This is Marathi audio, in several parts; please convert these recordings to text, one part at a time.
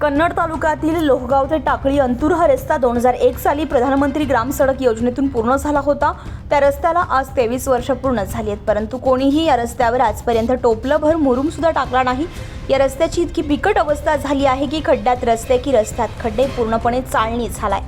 कन्नड तालुक्यातील लोहगाव ते टाकळी अंतूर हा रस्ता दोन हजार एक साली प्रधानमंत्री ग्राम सडक योजनेतून पूर्ण झाला होता. त्या रस्त्याला आज तेवीस वर्ष पूर्ण झाली आहेत. परंतु कोणीही या रस्त्यावर आजपर्यंत टोपलंभर मुरुम सुद्धा टाकला नाही. या रस्त्याची इतकी बिकट अवस्था झाली आहे की खड्ड्यात रस्ते की रस्त्यात खड्डे पूर्णपणे चालणी झालाय.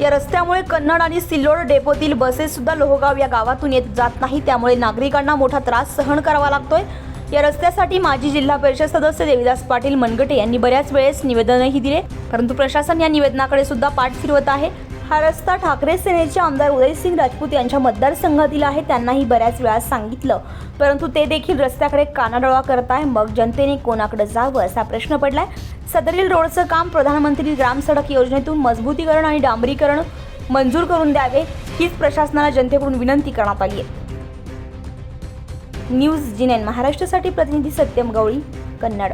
या रस्त्यामुळे कन्नड आणि सिल्लोड डेपोतील बसेस सुद्धा लोहगाव या गावातून येत जात नाही. त्यामुळे नागरिकांना मोठा त्रास सहन करावा लागतोय. या रस्त्यासाठी माजी जिल्हा परिषद सदस्य देविदास पाटील मनगटे यांनी बऱ्याच वेळेस निवेदनही दिले. परंतु प्रशासन या निवेदनाकडे सुद्धा पाठ फिरवत आहे. हा रस्ता ठाकरे सेनेचे आमदार उदयसिंग राजपूत यांच्या मतदारसंघातील आहे त्यांनाही बऱ्याच वेळा सांगितलं. परंतु ते देखील रस्त्याकडे कानाडोळा करत आहे. मग जनतेने कोणाकडे जावं असा प्रश्न पडलाय. सदरील रोडचं काम प्रधानमंत्री ग्राम सडक योजनेतून मजबूतीकरण आणि डांबरीकरण मंजूर करून द्यावे हीच प्रशासनाला जनतेकडून विनंती करण्यात आली आहे. न्यूज जी नाईन महाराष्ट्रासाठी प्रतिनिधी सत्यम गवळी कन्नड.